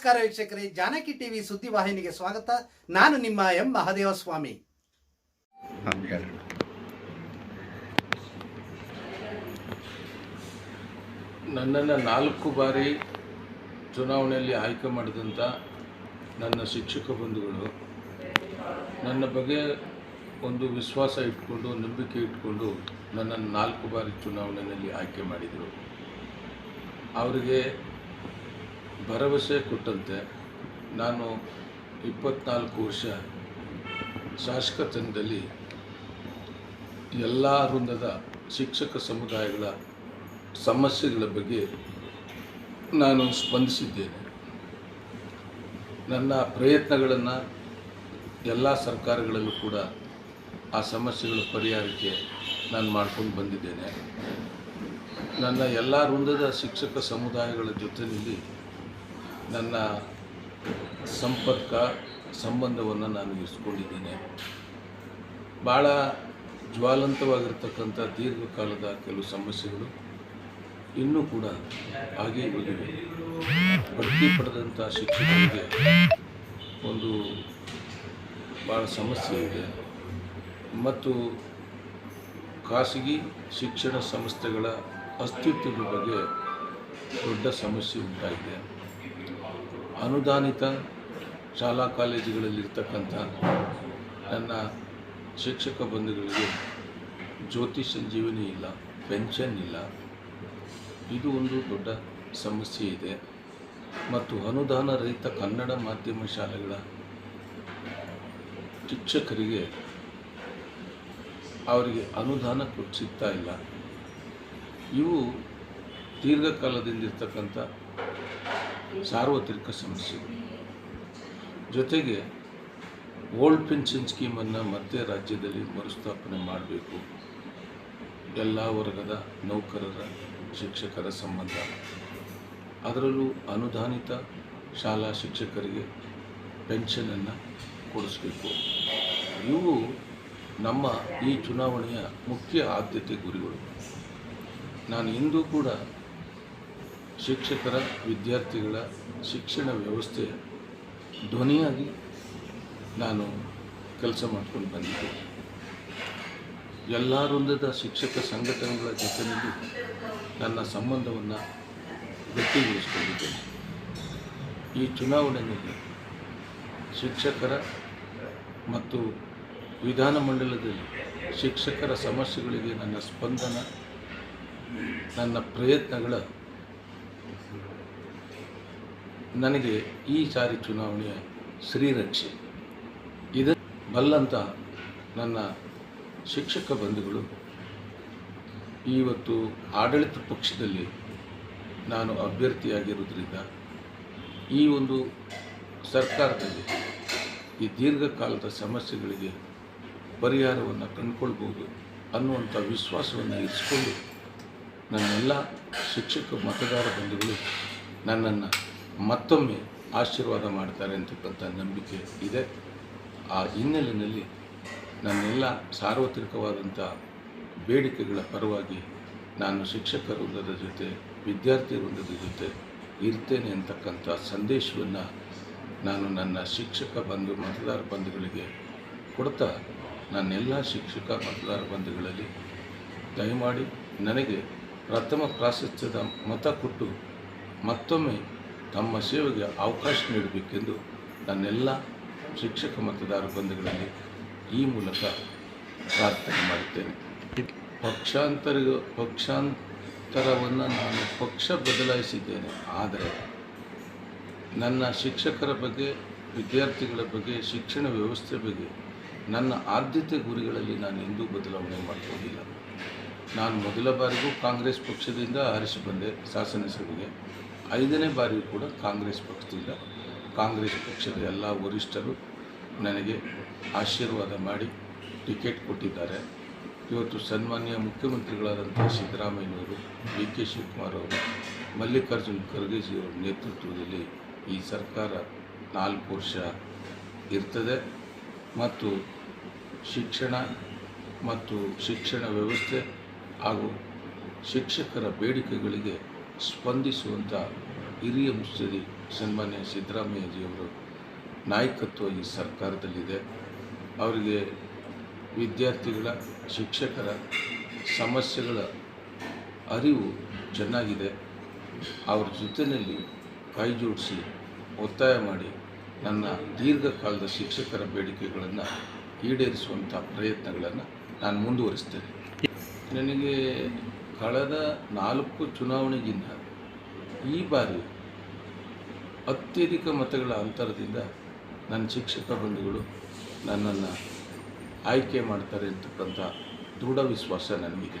ನಮಸ್ಕಾರ ವೀಕ್ಷಕರೇ, ಜಾನಕಿ ಟಿವಿ ಸುದ್ದಿವಾಹಿನಿಗೆ ಸ್ವಾಗತ. ನಾನು ನಿಮ್ಮ ಎಂ. ಮಹದೇವ ಸ್ವಾಮಿ ಹಾಂ ನನ್ನನ್ನು ನಾಲ್ಕು ಬಾರಿ ಚುನಾವಣೆಯಲ್ಲಿ ಆಯ್ಕೆ ಮಾಡಿದಂಥ ನನ್ನ ಶಿಕ್ಷಕ ಬಂಧುಗಳು, ನನ್ನ ಬಗ್ಗೆ ಒಂದು ವಿಶ್ವಾಸ ಇಟ್ಕೊಂಡು, ನಂಬಿಕೆ ಇಟ್ಕೊಂಡು ನನ್ನನ್ನು ನಾಲ್ಕು ಬಾರಿ ಚುನಾವಣೆಯಲ್ಲಿ ಆಯ್ಕೆ ಮಾಡಿದರು. ಅವರಿಗೆ ಭರವಸೆ ಕೊಟ್ಟಂತೆ ನಾನು ಇಪ್ಪತ್ನಾಲ್ಕು ವರ್ಷ ಶಾಸಕತನದಲ್ಲಿ ಎಲ್ಲ ವೃಂದದ ಶಿಕ್ಷಕ ಸಮುದಾಯಗಳ ಸಮಸ್ಯೆಗಳ ಬಗ್ಗೆ ನಾನು ಸ್ಪಂದಿಸಿದ್ದೇನೆ. ನನ್ನ ಪ್ರಯತ್ನಗಳನ್ನು ಎಲ್ಲ ಸರ್ಕಾರಗಳಲ್ಲೂ ಕೂಡ ಆ ಸಮಸ್ಯೆಗಳ ಪರಿಹಾರಕ್ಕೆ ನಾನು ಮಾಡ್ಕೊಂಡು ಬಂದಿದ್ದೇನೆ. ನನ್ನ ಎಲ್ಲ ವೃಂದದ ಶಿಕ್ಷಕ ಸಮುದಾಯಗಳ ಜೊತೆಯಲ್ಲಿ ನನ್ನ ಸಂಪರ್ಕ, ಸಂಬಂಧವನ್ನು ನಾನು ಇರಿಸ್ಕೊಂಡಿದ್ದೇನೆ. ಭಾಳ ಜ್ವಾಲಂತವಾಗಿರ್ತಕ್ಕಂಥ ದೀರ್ಘಕಾಲದ ಕೆಲವು ಸಮಸ್ಯೆಗಳು ಇನ್ನೂ ಕೂಡ ಹಾಗೇ ಉಳಿದಿವೆ. ಬಡ್ತಿ ಪಡೆದಂಥ ಶಿಕ್ಷಕರಿಗೆ ಒಂದು ಭಾಳ ಸಮಸ್ಯೆ ಇದೆ. ಮತ್ತು ಖಾಸಗಿ ಶಿಕ್ಷಣ ಸಂಸ್ಥೆಗಳ ಅಸ್ತಿತ್ವದ ಬಗ್ಗೆ ದೊಡ್ಡ ಸಮಸ್ಯೆ ಉಂಟಾಗಿದೆ. ಅನುದಾನಿತ ಶಾಲಾ ಕಾಲೇಜುಗಳಲ್ಲಿರ್ತಕ್ಕಂಥ ನನ್ನ ಶಿಕ್ಷಕ ಬಂಧುಗಳಿಗೆ ಜ್ಯೋತಿ ಸಂಜೀವಿನಿ ಇಲ್ಲ, ಪೆನ್ಷನ್ ಇಲ್ಲ. ಇದು ಒಂದು ದೊಡ್ಡ ಸಮಸ್ಯೆ ಇದೆ. ಮತ್ತು ಅನುದಾನ ರಹಿತ ಕನ್ನಡ ಮಾಧ್ಯಮ ಶಾಲೆಗಳ ಶಿಕ್ಷಕರಿಗೆ ಅವರಿಗೆ ಅನುದಾನ ಕೊಟ್ಟು ಸಿಗ್ತಾ ಇಲ್ಲ. ಇವು ದೀರ್ಘಕಾಲದಿಂದ ಇರ್ತಕ್ಕಂಥ ಸಾರ್ವತ್ರಿಕ ಸಮಸ್ಯೆಗಳು ಜೊತೆಗೆ ಓಲ್ಡ್ ಪೆನ್ಷನ್ ಸ್ಕೀಮನ್ನು ಮತ್ತೆ ರಾಜ್ಯದಲ್ಲಿ ಮರುಸ್ಥಾಪನೆ ಮಾಡಬೇಕು. ಎಲ್ಲ ವರ್ಗದ ನೌಕರರ, ಶಿಕ್ಷಕರ ಸಂಬಂಧ. ಅದರಲ್ಲೂ ಅನುದಾನಿತ ಶಾಲಾ ಶಿಕ್ಷಕರಿಗೆ ಪೆನ್ಷನನ್ನು ಕೊಡಿಸ್ಬೇಕು. ಇವು ನಮ್ಮ ಈ ಚುನಾವಣೆಯ ಮುಖ್ಯ ಆದ್ಯತೆ ಗುರಿಗಳು. ನಾನು ಇಂದು ಕೂಡ ಶಿಕ್ಷಕರ ವಿದ್ಯಾರ್ಥಿಗಳ ಶಿಕ್ಷಣ ವ್ಯವಸ್ಥೆ ಧ್ವನಿಯಾಗಿ ನಾನು ಕೆಲಸ ಮಾಡ್ಕೊಂಡು ಬಂದಿದ್ದೆ. ಎಲ್ಲ ವೃಂದದ ಶಿಕ್ಷಕ ಸಂಘಟನೆಗಳ ಜೊತೆಯಲ್ಲಿ ನನ್ನ ಸಂಬಂಧವನ್ನು ಗಟ್ಟಿಗೊಳಿಸಿಕೊಂಡಿದ್ದೇನೆ. ಈ ಚುನಾವಣೆಯಲ್ಲಿ ಶಿಕ್ಷಕರ ಮತ್ತು ವಿಧಾನಮಂಡಲದಲ್ಲಿ ಶಿಕ್ಷಕರ ಸಮಸ್ಯೆಗಳಿಗೆ ನನ್ನ ಸ್ಪಂದನ, ನನ್ನ ಪ್ರಯತ್ನಗಳ ನನಗೆ ಈ ಸಾರಿ ಚುನಾವಣೆಯ ಶ್ರೀರಕ್ಷೆ ಇದು ಬಲ್ಲಂತ ನನ್ನ ಶಿಕ್ಷಕ ಬಂಧುಗಳು. ಇವತ್ತು ಆಡಳಿತ ಪಕ್ಷದಲ್ಲಿ ನಾನು ಅಭ್ಯರ್ಥಿಯಾಗಿರುವುದರಿಂದ ಈ ಒಂದು ಸರ್ಕಾರದಲ್ಲಿ ಈ ದೀರ್ಘಕಾಲದ ಸಮಸ್ಯೆಗಳಿಗೆ ಪರಿಹಾರವನ್ನು ಕಂಡುಕೊಳ್ಬೋದು ಅನ್ನುವಂಥ ವಿಶ್ವಾಸವನ್ನು ಇರಿಸಿಕೊಂಡು ನನ್ನೆಲ್ಲ ಶಿಕ್ಷಕ ಮತದಾರ ಬಂಧುಗಳು ನನ್ನನ್ನು ಮತ್ತೊಮ್ಮೆ ಆಶೀರ್ವಾದ ಮಾಡ್ತಾರೆ ಅಂತಕ್ಕಂಥ ನಂಬಿಕೆ ಇದೆ. ಆ ಹಿನ್ನೆಲೆಯಲ್ಲಿ ನನ್ನೆಲ್ಲ ಸಾರ್ವತ್ರಿಕವಾದಂಥ ಬೇಡಿಕೆಗಳ ಪರವಾಗಿ ನಾನು ಶಿಕ್ಷಕ ವೃಂದದ ಜೊತೆ, ವಿದ್ಯಾರ್ಥಿ ವೃಂದದ ಜೊತೆ ಇರ್ತೇನೆ ಅಂತಕ್ಕಂಥ ಸಂದೇಶವನ್ನು ನಾನು ನನ್ನ ಶಿಕ್ಷಕ ಬಂಧು, ಮತದಾರ ಬಂಧುಗಳಿಗೆ ಕೊಡ್ತಾ ನನ್ನೆಲ್ಲ ಶಿಕ್ಷಕ, ಮತದಾರ ಬಂಧುಗಳಲ್ಲಿ ದಯಮಾಡಿ ನನಗೆ ಪ್ರಥಮ ಪ್ರಾಶಸ್ತ್ಯದ ಮತ ಕೊಟ್ಟು ಮತ್ತೊಮ್ಮೆ ತಮ್ಮ ಸೇವೆಗೆ ಅವಕಾಶ ನೀಡಬೇಕೆಂದು ನನ್ನೆಲ್ಲ ಶಿಕ್ಷಕ ಮತದಾರ ಬಂಧುಗಳಲ್ಲಿ ಈ ಮೂಲಕ ಪ್ರಾರ್ಥನೆ ಮಾಡುತ್ತೇನೆ. ಪಕ್ಷಾಂತರ, ಪಕ್ಷಾಂತರವನ್ನು ನಾನು ಪಕ್ಷ ಬದಲಾಯಿಸಿದ್ದೇನೆ. ಆದರೆ ನನ್ನ ಶಿಕ್ಷಕರ ಬಗ್ಗೆ, ವಿದ್ಯಾರ್ಥಿಗಳ ಬಗ್ಗೆ, ಶಿಕ್ಷಣ ವ್ಯವಸ್ಥೆ ಬಗ್ಗೆ ನನ್ನ ಆದ್ಯತೆ ಗುರಿಗಳಲ್ಲಿ ನಾನು ಎಂದೂ ಬದಲಾವಣೆ ಮಾಡಿಕೊಂಡಿಲ್ಲ. ನಾನು ಮೊದಲ ಬಾರಿಗೂ ಕಾಂಗ್ರೆಸ್ ಪಕ್ಷದಿಂದ ಹರಿಸಿ ಬಂದೆ. ಶಾಸನಸಭೆಗೆ ಐದನೇ ಬಾರಿಯೂ ಕೂಡ ಕಾಂಗ್ರೆಸ್ ಪಕ್ಷದಿಂದ ಕಾಂಗ್ರೆಸ್ ಪಕ್ಷದ ಎಲ್ಲ ವರಿಷ್ಠರು ನನಗೆ ಆಶೀರ್ವಾದ ಮಾಡಿ ಟಿಕೆಟ್ ಕೊಟ್ಟಿದ್ದಾರೆ. ಇವತ್ತು ಸನ್ಮಾನ್ಯ ಮುಖ್ಯಮಂತ್ರಿಗಳಾದಂಥ ಸಿದ್ದರಾಮಯ್ಯನವರು ಡಿ ಕೆ ಶಿವಕುಮಾರ್ ಅವರು, ಮಲ್ಲಿಕಾರ್ಜುನ್ ಖರ್ಗೆಜಿಯವರ ನೇತೃತ್ವದಲ್ಲಿ ಈ ಸರ್ಕಾರ ನಾಲ್ಕು ವರ್ಷ ಇರ್ತದೆ ಮತ್ತು ಶಿಕ್ಷಣ ಮತ್ತು ಶಿಕ್ಷಣ ವ್ಯವಸ್ಥೆ ಹಾಗೂ ಶಿಕ್ಷಕರ ಬೇಡಿಕೆಗಳಿಗೆ ಸ್ಪಂದಿಸುವಂಥ ಹಿರಿಯ ಮುತ್ಸದಿ ಸನ್ಮಾನ್ಯ ಸಿದ್ದರಾಮಯ್ಯಜಿಯವರು ನಾಯಕತ್ವ ಈ ಸರ್ಕಾರದಲ್ಲಿದೆ. ಅವರಿಗೆ ವಿದ್ಯಾರ್ಥಿಗಳ, ಶಿಕ್ಷಕರ ಸಮಸ್ಯೆಗಳ ಅರಿವು ಚೆನ್ನಾಗಿದೆ. ಅವ್ರ ಜೊತೆಯಲ್ಲಿ ಕೈ ಜೋಡಿಸಿ ಒತ್ತಾಯ ಮಾಡಿ ನನ್ನ ದೀರ್ಘಕಾಲದ ಶಿಕ್ಷಕರ ಬೇಡಿಕೆಗಳನ್ನು ಈಡೇರಿಸುವಂಥ ಪ್ರಯತ್ನಗಳನ್ನು ನಾನು ಮುಂದುವರಿಸ್ತೇನೆ. ನನಗೆ ಕಳೆದ ನಾಲ್ಕು ಚುನಾವಣೆಗಿಂತ ಈ ಬಾರಿ ಅತ್ಯಧಿಕ ಮತಗಳ ಅಂತರದಿಂದ ನನ್ನ ಶಿಕ್ಷಕ ಬಂಧುಗಳು ನನ್ನನ್ನು ಆಯ್ಕೆ ಮಾಡ್ತಾರೆ ಅಂತಕ್ಕಂಥ ದೃಢ ವಿಶ್ವಾಸ ನನಗಿದೆ.